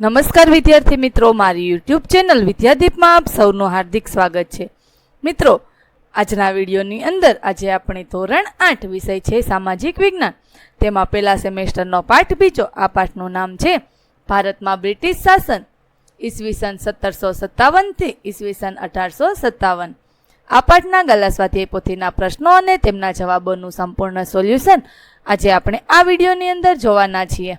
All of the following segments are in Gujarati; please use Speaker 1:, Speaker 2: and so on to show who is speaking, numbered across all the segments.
Speaker 1: નમસ્કાર વિદ્યાર્થી મિત્રો, મારી યુટ્યુબ ચેનલ વિદ્યાદીપમાં આપ સૌનું હાર્દિક સ્વાગત છે. મિત્રો, આજના વિડીયોની અંદર આજે આપણે ધોરણ આઠ વિષય છે, સામાજિક વિજ્ઞાન. તેમાં પહેલા સેમેસ્ટરનો પાઠ, બીજો આ પાઠનું નામ છે, ભારતમાં બ્રિટિશ શાસન ઈસવીસન સત્તરસો સત્તાવનથી ઈસવીસન અઢારસો સત્તાવન. આ પાઠના ગલા સ્વાધ્યાય પોથીના પ્રશ્નો અને તેમના જવાબોનું સંપૂર્ણ સોલ્યુશન આજે આપણે આ વિડીયોની અંદર જોવાના છીએ.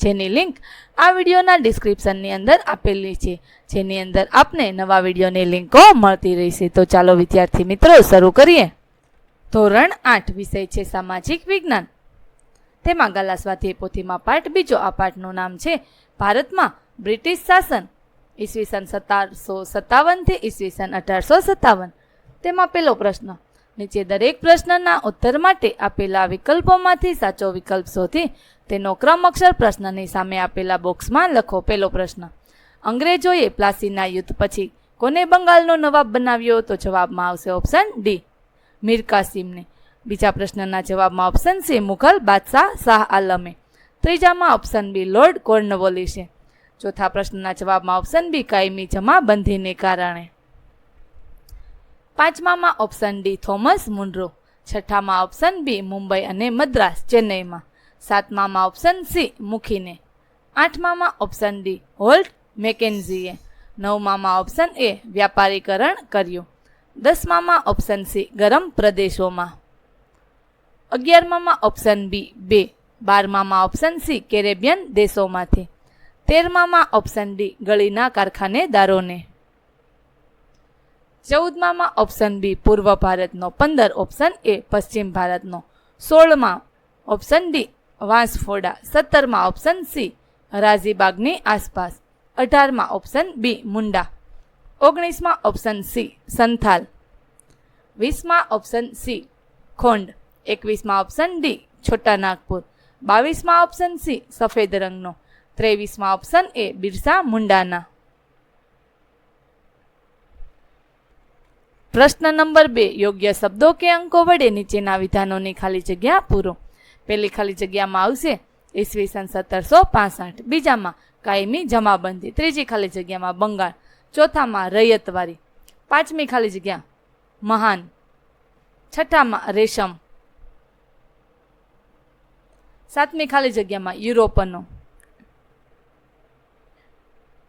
Speaker 1: જેની લિંક આ વિડીયોના ડિસ્ક્રિપ્શનની અંદર આપેલી છે. જેની અંદર આપને નવા વિડીયોની લિંકો મળતી રહેશે. તો ચાલો વિદ્યાર્થી મિત્રો, શરૂ કરીએ. ધોરણ આઠ, વિષય છે સામાજિક વિજ્ઞાન. તેમાં ગાલા પોથીમાં પાઠ, બીજો આ પાઠનું નામ છે ભારતમાં બ્રિટિશ શાસન, ઈસવીસન સત્તારસો સત્તાવનથી ઈસવીસન અઢારસો સત્તાવન. તેમાં પહેલો પ્રશ્ન નીચે દરેક પ્રશ્નના ઉત્તર માટે આપેલા વિકલ્પોમાંથી સાચો વિકલ્પ શોધી તેનો ક્રમ અક્ષર પ્રશ્નની સામે આપેલા બોક્સમાં લખો પહેલો પ્રશ્ન. અંગ્રેજોએ પ્લાસીના યુદ્ધ પછી કોને બંગાળનો નવાબ બનાવ્યો? તો જવાબમાં આવશે ઓપ્શન ડી. મીર કાસિમને બીજા પ્રશ્નના જવાબમાં ઓપ્શન સી. મુઘલ બાદશાહ શાહ આલમે. ત્રીજામાં ઓપ્શન બી. લોર્ડ કોર્નવોલી છે ચોથા પ્રશ્નના જવાબમાં ઓપ્શન બી. કાયમી જમાબંધીને કારણે. પાંચમામાં ઓપ્શન ડી થોમસ મુનરો છઠ્ઠામાં ઓપ્શન બી મુંબઈ અને મદ્રાસ, ચેન્નઈમાં. સાતમામાં ઓપ્શન સી મુખીને. આઠમામાં ઓપ્શન ડી હોલ્ટ મેકેન્ઝીએ. નવમામાં ઓપ્શન એ વ્યાપારીકરણ કર્યું. દસમામાં ઓપ્શન સી ગરમ પ્રદેશોમાં. અગિયારમામાં ઓપ્શન બી બે. બારમામાં ઓપ્શન સી કેરેબિયન દેશોમાંથી. તેરમામાં ઓપ્શન ડી ગળીના કારખાનેદારોને. ચૌદમામાં ઓપ્શન બી પૂર્વ ભારતનો, પંદર ઓપ્શન એ પશ્ચિમ ભારતનો. સોળમાં ઓપ્શન ડી વાંસફોડા. સત્તરમાં ઓપ્શન સી રાઝીબાગની આસપાસ. અઢારમાં ઓપ્શન બી મુંડા. ઓગણીસમાં ઓપ્શન સી સંથાલ. વીસમાં ઓપ્શન સી ખોંડ. એકવીસમાં ઓપ્શન ડી છોટા નાગપુર. બાવીસમાં ઓપ્શન સી સફેદ રંગનો. ત્રેવીસમાં ઓપ્શન એ બિરસા મુંડાના. પ્રશ્ન નંબર બે, યોગ્ય શબ્દો કે અંકો વડે નીચેના વિધાનોની ખાલી જગ્યા પૂરો. પહેલી ખાલી જગ્યામાં આવશે ઈસવીસન સત્તરસો પાસઠ. બીજામાં કાયમી જમાબંધી. ત્રીજી ખાલી જગ્યામાં બંગાળ. ચોથામાં રૈયતવારી. પાંચમી ખાલી જગ્યા મહાન. છઠ્ઠામાં રેશમ. સાતમી ખાલી જગ્યામાં યુરોપનો.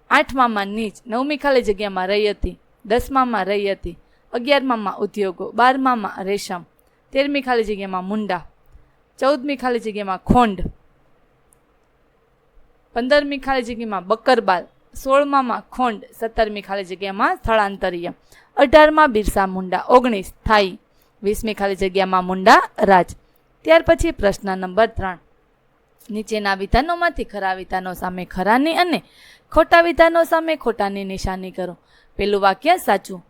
Speaker 1: આઠમામાં નીચ. નવમી ખાલી જગ્યામાં રૈયતી. દસમામાં રૈયતી. અગિયારમામાં ઉદ્યોગો બારમામાં રેશમ તેરમી ખાલી જગ્યામાં મુંડા ચૌદમી ખાલી જગ્યામાં ખોંડ પંદરમી ખાલી જગ્યામાં બકરબાલ સોળમામાં ખોંડ સત્તરમી ખાલી જગ્યામાં સ્થળાંતરીય અઢારમાં બિરસા મુંડા, ઓગણીસ થાઈ વીસમી ખાલી જગ્યામાં મુંડા રાજ. ત્યાર પછી પ્રશ્ન નંબર ત્રણ. નીચેના વિધાનોમાંથી ખરા વિધાનો સામે ખરાની અને ખોટા વિધાનો સામે ખોટાની નિશાની કરો. પેલું વાક્ય સાચું.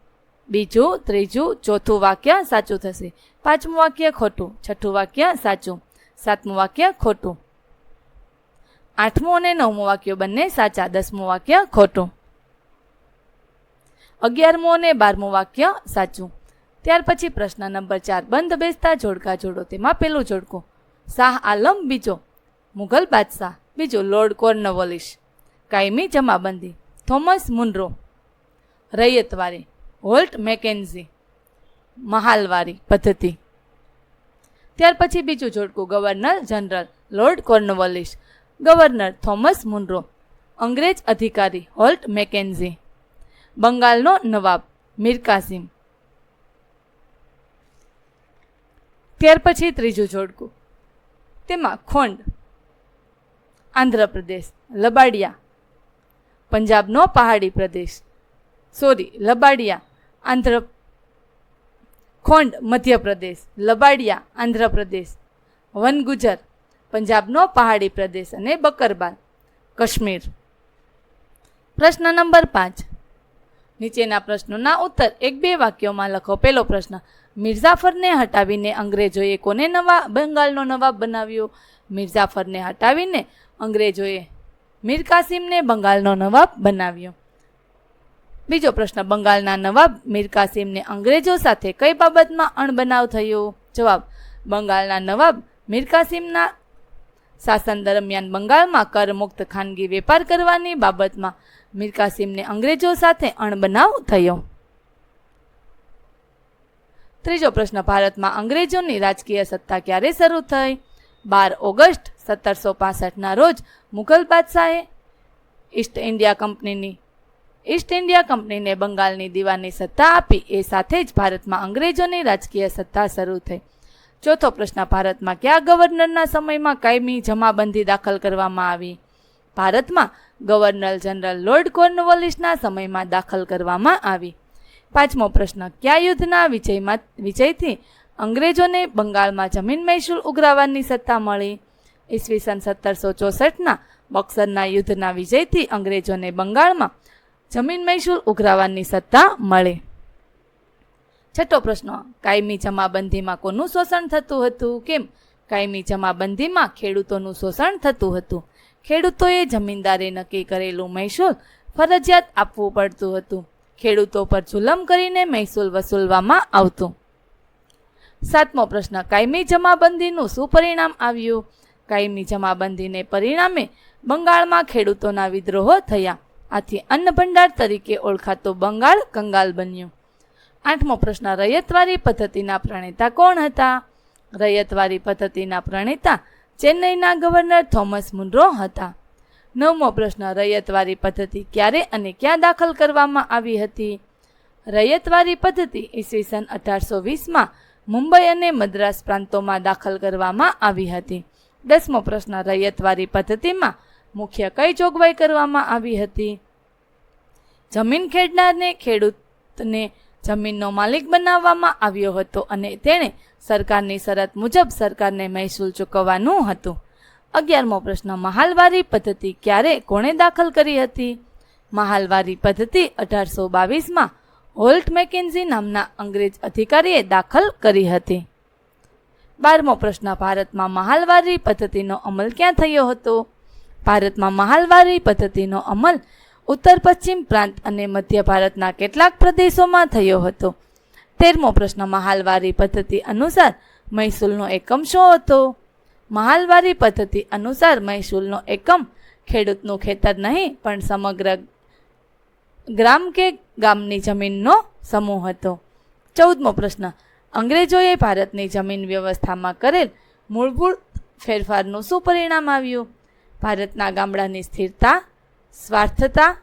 Speaker 1: બીજું, ત્રીજું, ચોથું વાક્ય સાચું થશે. પાંચમું વાક્ય ખોટું, છઠ્ઠું વાક્ય સાચું, સાતમું વાક્ય ખોટું. આઠમું અને નવમું વાક્ય બંને સાચા, દસમું વાક્ય ખોટું. અગિયારમું અને બારમું વાક્ય સાચું. ત્યાર પછી પ્રશ્ન નંબર ચાર, બંધ બેસતા જોડકા જોડો, તેમાં પેલું જોડકું. શાહ આલમ બીજો, મુઘલ બાદશાહ, બીજો લોર્ડ કોર્નવોલિશ. કાયમી જમાબંધી, Thomas Munro. Ryotwari. Holt Mackenzie, mahalwari પદ્ધતિ. ત્યાર પછી બીજું જોડકું, governor general Lord Cornwallis, governor Thomas Munro, અંગ્રેજ અધિકારી હોલ્ટ મેકેન્ઝી, બંગાળનો નવાબ મીર કાસિમ. ત્યાર પછી ત્રીજું જોડકું, તેમાં ખોંડ, આંધ્રપ્રદેશ, લબાડિયા, પંજાબનો પહાડી પ્રદેશ, સોરી, લબાડિયા આંધ્ર ખોંડ મધ્યપ્રદેશ, લબાડિયા, આંધ્રપ્રદેશ, વનગુજર, પંજાબનો પહાડી પ્રદેશ અને બકરબાલ કાશ્મીર. પ્રશ્ન નંબર પાંચ. નીચેના પ્રશ્નોના ઉત્તર એક બે વાક્યોમાં લખો. પહેલો પ્રશ્ન, મિર્ઝાફરને હટાવીને અંગ્રેજોએ કોને નવા બંગાળનો નવાબ બનાવ્યો? મિર્ઝાફરને હટાવીને અંગ્રેજોએ મીર કાસિમને બંગાળનો નવાબ બનાવ્યો. બીજો પ્રશ્ન, બંગાળના નવાબ મીર કાસિમને અંગ્રેજો સાથે કઈ બાબતમાં અણબનાવ થયો? જવાબ, બંગાળના નવાબ મીર કાસિમના શાસન દરમિયાન બંગાળમાં કરમુક્ત ખાનગી વેપાર કરવાની બાબતમાં મીર કાસિમને અંગ્રેજો સાથે અણબનાવ થયો. ત્રીજો પ્રશ્ન, ભારતમાં અંગ્રેજોની રાજકીય સત્તા ક્યારે શરૂ થઈ? બાર ઓગસ્ટ સત્તરસો પાસઠના રોજ મુઘલ બાદશાહે ઈસ્ટ ઇન્ડિયા કંપનીની ઈસ્ટ ઇન્ડિયા કંપનીને બંગાળની દીવાની સત્તા આપી. એ સાથે જ ભારતમાં અંગ્રેજોની રાજકીય સત્તા શરૂ થઈ. ચોથો પ્રશ્ન, ભારતમાં કયા ગવર્નરના સમયમાં કાયમી જમાબંધી દાખલ કરવામાં આવી? ભારતમાં ગવર્નર જનરલ લોર્ડ કોર્નવોલિસના સમયમાં દાખલ કરવામાં આવી. પાંચમો પ્રશ્ન, કયા યુદ્ધના વિજયમાં, વિજયથી અંગ્રેજોને બંગાળમાં જમીન મહેસૂલ ઉઘરાવવાની સત્તા મળી? ઈસવીસન સત્તરસો ચોસઠના બક્સરના યુદ્ધના વિજયથી અંગ્રેજોને બંગાળમાં જમીન મહેસૂલ ઉઘરાવવાની સત્તા મળે. છઠ્ઠો પ્રશ્ન, કાયમી જમાબંધીમાં કોનું શોષણ થતું હતું? કેમ? કાયમી જમાબંધીમાં ખેડૂતોનું શોષણ થતું હતું. ખેડૂતોએ જમીનદારે નક્કી કરેલું મહેસૂલ ફરજિયાત આપવું પડતું હતું. ખેડૂતો પર જુલમ કરીને મહેસૂલ વસૂલવામાં આવતું. સાતમો પ્રશ્ન, કાયમી જમાબંધીનું શું પરિણામ આવ્યું? કાયમી જમાબંધીને પરિણામે બંગાળમાં ખેડૂતોના વિદ્રોહો થયા. આથી અન્ન ભંડાર તરીકે ઓળખાતો બંગાળ કંગાલ બન્યું. આઠમો પ્રશ્ન રૈયતવારી પદ્ધતિના પ્રણેતા કોણ હતા? રૈયતવારી પદ્ધતિના પ્રણેતા ચેન્નઈના ગવર્નર થોમસ મુનરો હતા. નવમો પ્રશ્ન રૈયતવારી પદ્ધતિ ક્યારે અને ક્યાં દાખલ કરવામાં આવી હતી? રૈયતવારી પદ્ધતિ ઈસવીસન અઢારસો વીસમાં મુંબઈ અને મદ્રાસ પ્રાંતોમાં દાખલ કરવામાં આવી હતી. દસમો પ્રશ્ન રૈયતવારી પદ્ધતિમાં મુખ્ય કઈ જોગવાઈ કરવામાં આવી હતી? જમીન ખેડનારને, ખેડૂતને જમીનનો માલિક બનાવવામાં આવ્યો હતો અને તેણે સરકારની શરત મુજબ સરકારને મહેસૂલ ચૂકવવાનું હતું. અગિયારમો પ્રશ્ન, મહાલવારી પદ્ધતિ ક્યારે કોણે દાખલ કરી હતી? મહાલવારી પદ્ધતિ અઢારસો બાવીસમાં હોલ્ટ મેકેન્ઝી નામના અંગ્રેજ અધિકારીએ દાખલ કરી હતી. બારમો પ્રશ્ન, ભારતમાં મહાલવારી પદ્ધતિનો અમલ ક્યાં થયો હતો? ભારતમાં મહાલવારી પદ્ધતિનો અમલ ઉત્તર પશ્ચિમ પ્રાંત અને મધ્ય ભારતના કેટલાક પ્રદેશોમાં થયો હતો. તેરમો પ્રશ્ન, મહાલવારી પદ્ધતિ અનુસાર મહેસૂલનો એકમ શું હતો? મહાલવારી પદ્ધતિ અનુસાર મહેસૂલનો એકમ ખેડૂતનું ખેતર નહીં, પણ સમગ્ર ગ્રામ કે ગામની જમીનનો સમૂહ હતો. ચૌદમો પ્રશ્ન, અંગ્રેજોએ ભારતની જમીન વ્યવસ્થામાં કરેલ મૂળભૂત ફેરફારનું શું પરિણામ આવ્યું? ભારતના ગામડાની સ્થિરતા, સ્વાર્થતા,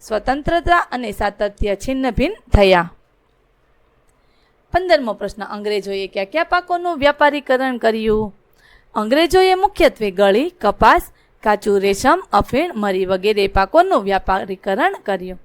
Speaker 1: સ્વતંત્રતા અને સાતત્ય છિન્ન ભિન્ન થયા. પંદરમો પ્રશ્ન, અંગ્રેજોએ કયા કયા પાકોનું વ્યાપારીકરણ કર્યું? અંગ્રેજોએ મુખ્યત્વે ગળી, કપાસ કાચું રેશમ, અફીણ, મરી વગેરે પાકોનું વ્યાપારીકરણ કર્યું.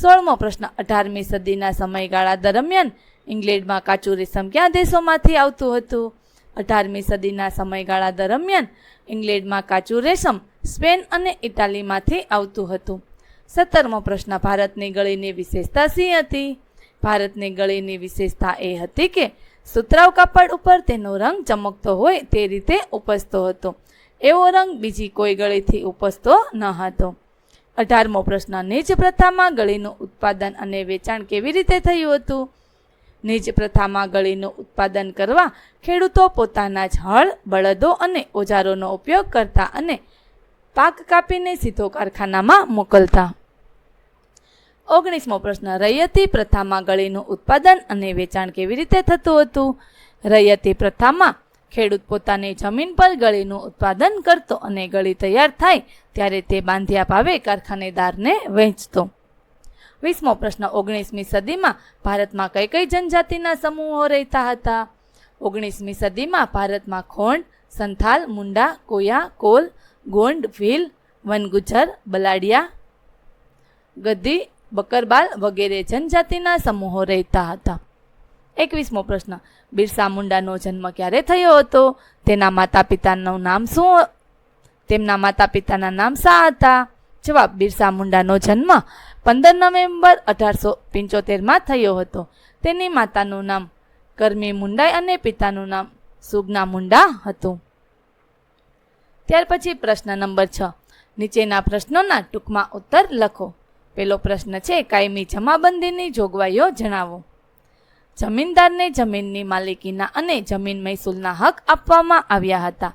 Speaker 1: સોળમો પ્રશ્ન, અઢારમી સદીના સમયગાળા દરમિયાન ઇંગ્લેન્ડમાં કાચું રેશમ ક્યાં દેશોમાંથી આવતું હતું? અઢારમી સદીના સમયગાળા દરમિયાન ઇંગ્લેન્ડમાં કાચું રેશમ સ્પેન અને ઇટાલીમાંથી આવતું હતું. સત્તરમો પ્રશ્ન, ભારતની ગળીની વિશેષતા શી હતી? ભારતની ગળીની વિશેષતા એ હતી કે સુતરાવ કાપડ ઉપર તેનો રંગ ચમકતો હોય તે રીતે ઉપસતો હતો. એવો રંગ બીજી કોઈ ગળીથી ઉપસતો ન હતો. અઢારમો પ્રશ્ન નીચ પ્રથામાં ગળીનું ઉત્પાદન અને વેચાણ કેવી રીતે થયું હતું? નીચ પ્રથામાં ગળીનું ઉત્પાદન કરવા ખેડૂતો પોતાના જ હળ બળદો અને ઓજારોનો ઉપયોગ કરતા અને પાક કાપીને સીધો કારખાનામાં મોકલતા. ઓગણીસમો પ્રશ્ન, રૈયતી પ્રથામાં ગળીનું ઉત્પાદન અને વેચાણ કેવી રીતે થતું હતું? રૈયતી પ્રથામાં ખેડૂત પોતાની જમીન પર ગળીનું ઉત્પાદન કરતો અને ગળી તૈયાર થાય ત્યારે તે બાંધ્યા ભાવે કારખાનેદારને વહેંચતો વીસમો પ્રશ્ન ઓગણીસમી સદીમાં ભારતમાં કઈ કઈ જનજાતિના સમૂહો રહેતા હતા? ઓગણીસમી સદીમાં ભારતમાં ખોંડ, સંથાલ, મુંડા, કોયા, કોલ, ગોંડ, ભીલ, વનગુજર, બલાડિયા, ગદ્દી, બકરબાલ વગેરે જનજાતિના સમૂહો રહેતા હતા. એકવીસમો પ્રશ્ન, બિરસા મુંડાનો જન્મ ક્યારે થયો હતો? તેના માતા પિતાનું નામ શું તેમના માતા પિતાના નામ શા હતા? જવાબ બિરસા મુંડાનો જન્મ પંદર નવેમ્બર અઢારસો પંચોતેરમાં થયો હતો. તેની માતાનું નામ કરમી મુંડાઈ અને પિતાનું નામ સુગના મુંડા હતું. ત્યાર પછી પ્રશ્ન નંબર છ. નીચેના પ્રશ્નોના ટૂંકમાં ઉત્તર લખો. પેલો પ્રશ્ન છે, કાયમી જમાબંધીની જોગવાઈઓ જણાવો. જમીનદારને જમીનની માલિકીના અને જમીન મહેસૂલના હક આપવામાં આવ્યા હતા.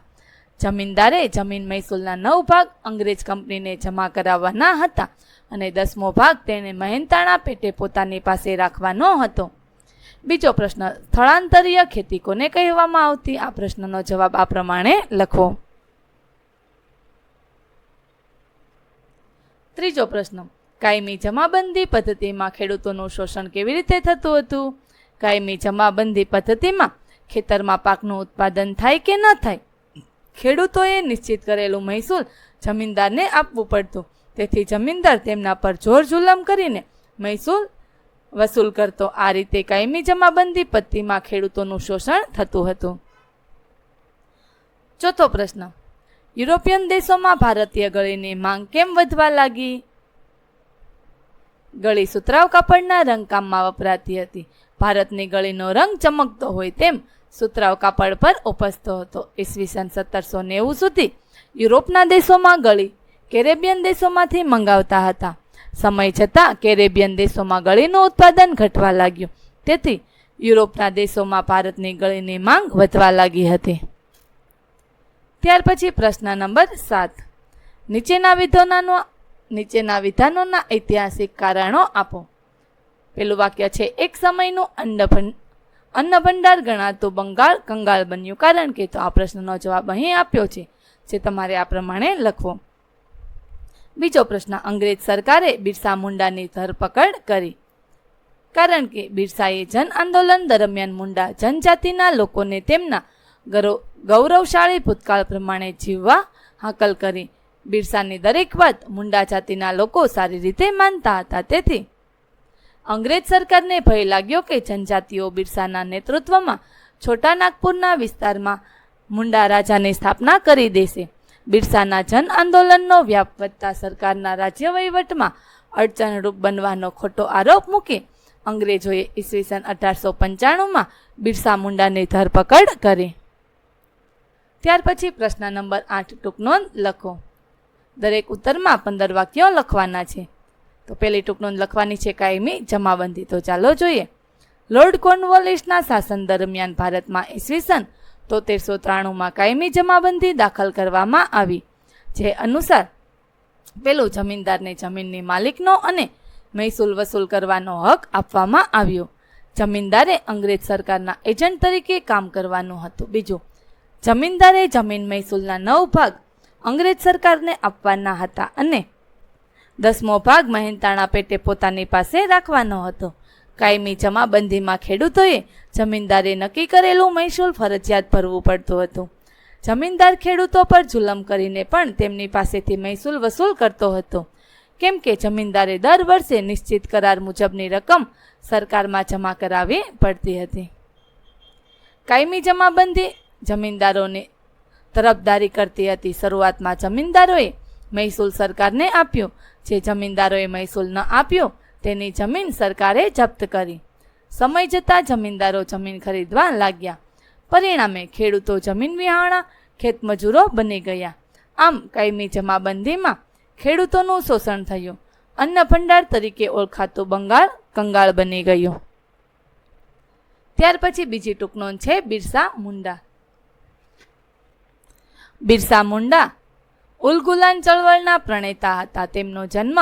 Speaker 1: જમીનદારે જમીન મહેસૂલના નવ ભાગ અંગ્રેજ કંપનીને જમા કરાવવાના હતા અને દસમો ભાગ તેણે મહેનતાણા પેટે પોતાની પાસે રાખવાનો હતો. બીજો પ્રશ્ન, સ્થળાંતરીય ખેતી કોને કહેવામાં આવતી? આ પ્રશ્નનો જવાબ આ પ્રમાણે લખો. ત્રીજો પ્રશ્ન, કાયમી જમાબંધી પદ્ધતિમાં ખેડૂતોનું શોષણ કેવી રીતે થતું હતું? કાયમી જમાબંધી પદ્ધતિમાં ખેતરમાં પાકનું ઉત્પાદન થાય કે ન થાય? ખેડૂતોએ નિશ્ચિત કરેલું મહેસૂલ જમીનદારને આપવું પડતું. તેથી જમીનદાર તેમના પર જોર જુલમ કરીને મહેસૂલ વસૂલ કરતો. આ રીતે કાયમી જમાબંધી પદ્ધતિમાં ખેડૂતોનું શોષણ થતું હતું. ચોથો પ્રશ્ન. યુરોપિયન દેશોમાં ભારતીય ગળીની માંગ કેમ વધવા લાગી? ગળી સુતરાવ કાપડના રંગકામમાં વપરાતી હતી. ભારતની ગળીનો રંગ ચમકતો હોય તેમ સુતરાવ કાપડ પર ઉપસતો હતો. ઈસવીસન સત્તરસો નેવું સુધી યુરોપના દેશોમાં ગળી કેરેબિયન દેશોમાંથી મંગાવતા હતા. સમય જતાં કેરેબિયન દેશોમાં ગળીનું ઉત્પાદન ઘટવા લાગ્યું. તેથી યુરોપના દેશોમાં ભારતની ગળીની માંગ વધવા લાગી હતી. ત્યાર પછી પ્રશ્ન નંબર સાત. નીચેના વિધાનોનો નીચેના વિધાનોના ઐતિહાસિક કારણો આપો. પેલું વાક્ય છે, એક સમયનું ભં- અન્ન ભંડાર ગણાતો બંગાળ કંગાળ બન્યું. કારણ કે તો આ પ્રશ્નનો જવાબ અહીં આપ્યો છે, જે તમારે આ પ્રમાણે લખવો. બીજો પ્રશ્ન, અંગ્રેજ સરકારે બિરસા મુંડાની ધરપકડ કરી. કારણ કે બિરસાએ જન આંદોલન દરમિયાન મુંડા જનજાતિના લોકોને તેમના ગૌરવ ગૌરવશાળી ભૂતકાળ પ્રમાણે જીવવા હાકલ કરી. બિરસાની દરેક વાત મુંડા જાતિના લોકો સારી રીતે માનતા હતા. તેથી અંગ્રેજ સરકારને ભય લાગ્યો કે જનજાતિઓ બિરસાના નેતૃત્વમાં છોટા નાગપુરના વિસ્તારમાં મુંડા રાજાની સ્થાપના કરી દેશે. બિરસાના જન આંદોલનનો વ્યાપ વધતા સરકારના રાજ્ય વહીવટમાં અડચણરૂપ બનવાનો ખોટો આરોપ મૂકી અંગ્રેજોએ ઈસવીસન અઢારસો પંચાણુંમાં બિરસા મુંડાની ધરપકડ કરી. ત્યાર પછી પ્રશ્ન નંબર આઠ ટૂંક નોંધ લખો. દરેક ઉત્તરમાં પંદર વાક્યો લખવાના છે. તો પેલી ટૂંક લખવાની છે કાયમી જમાબંધી. તો ચાલો જોઈએ. લોર્ડ કોર્નવોલિસના શાસન દરમિયાન ભારતમાં ઈસવીસન તોતેરસો ત્રાણુંમાં કાયમી જમાબંધી દાખલ કરવામાં આવી, જે અનુસાર પેલું જમીનદારને જમીનની માલિકનો અને મહેસૂલ વસૂલ કરવાનો હક આપવામાં આવ્યો. જમીનદારે અંગ્રેજ સરકારના એજન્ટ તરીકે કામ કરવાનું હતું. બીજું, જમીનદારે જમીન મહેસૂલના નવ ભાગ અંગ્રેજ સરકારને આપવાના હતા અને દસમો ભાગ મહેનતાણા પેટે પોતાની પાસે રાખવાનો હતો. કાયમી જમાબંધીમાં ખેડૂતોએ જમીનદારે નક્કી કરેલું મહેસૂલ ફરજિયાત ભરવું પડતું હતું. જમીનદાર ખેડૂતો પર જુલમ કરીને પણ તેમની પાસેથી મહેસૂલ વસૂલ કરતો હતો. કેમ કે જમીનદારે દર વર્ષે નિશ્ચિત કરાર મુજબની રકમ સરકારમાં જમા કરાવવી પડતી હતી. કાયમી જમાબંધી જમીનદારોને તરફદારી કરતી હતી. શરૂઆતમાં જમીનદારોએ મહેસૂલ સરકારને આપ્યું. જે જમીનદારોએ મહેસૂલ ન આપ્યો, તેની જમીન સરકારે જપ્ત કરી. સમય જતાં જમીનદારો જમીન ખરીદવા લાગ્યા. પરિણામે ખેડૂતો જમીન વિહાણા ખેતમજૂરો બની ગયા. આમ કાયમી જમાબંધીમાં ખેડૂતોનું શોષણ થયું. અન્ન ભંડાર તરીકે ઓળખાતું બંગાળ કંગાળ બની ગયું. ત્યાર પછી બીજી ટૂંકનો છે બિરસા મુંડા. બિરસા મુંડા ઉલગુલાન ચળવળના પ્રણેતા હતા તેમનો જન્મ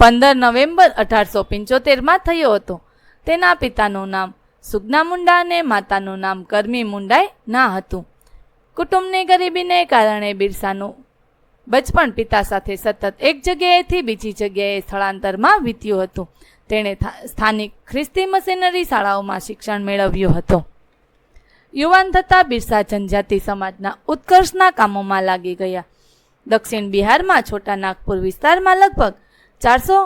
Speaker 1: પંદર નવેમ્બર અઢારસો પંચોતેરમાં થયો હતો. તેના પિતાનું નામ સુગના મુંડા અને માતાનું નામ કરમી મુંડાઈ ના હતું. કુટુંબની ગરીબીને કારણે બિરસાનું બચપણ પિતા સાથે સતત એક જગ્યાએથી બીજી જગ્યાએ સ્થળાંતરમાં વીત્યું હતું. તેણે સ્થાનિક ખ્રિસ્તી મશીનરી શાળાઓમાં શિક્ષણ મેળવ્યું હતું. યુવાન થતાં બિરસા જનજાતિ સમાજના ઉત્કર્ષના કામોમાં લાગી ગયા. દક્ષિણ બિહારમાં છોટા નાગપુર વિસ્તારમાં લગભગ ચારસો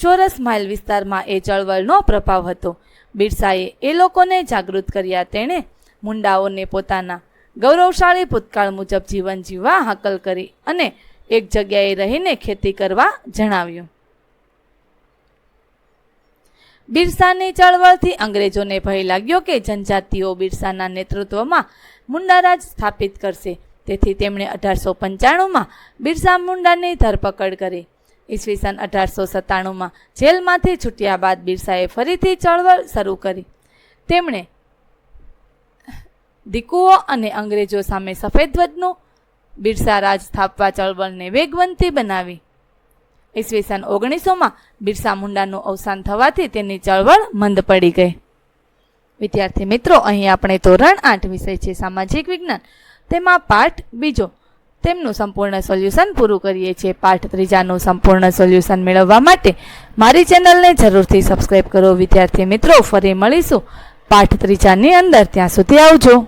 Speaker 1: ચોરસ માઇલ વિસ્તારમાં એ ચળવળનો પ્રભાવ હતો. બિરસાએ એ લોકોને જાગૃત કર્યા તેણે મુંડાઓને પોતાના ગૌરવશાળી ભૂતકાળ મુજબ જીવન જીવવા હાકલ કરી અને એક જગ્યાએ રહીને ખેતી કરવા જણાવ્યું. બિરસાની ચળવળથી અંગ્રેજોને ભય લાગ્યો કે જનજાતિઓ બિરસાના નેતૃત્વમાં મુંડારાજ સ્થાપિત કરશે. તેથી તેમણે અઢારસો પંચાણુંમાં બિરસા મુંડાની ધરપકડ કરી. ઈસવીસન અઢારસો સત્તાણુંમાં જેલમાંથી છૂટ્યા બાદ બિરસાએ ફરીથી ચળવળ શરૂ કરી. તેમણે દીકુઓ અને અંગ્રેજો સામે સફેદ ધ્વજનું બિરસા રાજ સ્થાપવા ચળવળને વેગવંતી બનાવી. ઈસવીસન ઓગણીસોમાં બિરસા મુંડાનું અવસાન થવાથી તેની ચળવળ મંદ પડી ગઈ. વિદ્યાર્થી મિત્રો, અહીં આપણે ધોરણ આઠ વિષય છે, સામાજિક વિજ્ઞાન. તેમાં પાઠ બીજો. તેમનું સંપૂર્ણ સોલ્યુશન પૂરું કરીએ છીએ. પાઠ ત્રીજાનું સંપૂર્ણ સોલ્યુશન મેળવવા માટે મારી ચેનલને જરૂરથી સબસ્ક્રાઈબ કરો. વિદ્યાર્થી મિત્રો, ફરી મળીશું. પાઠ ત્રીજાની અંદર, ત્યાં સુધી આવજો.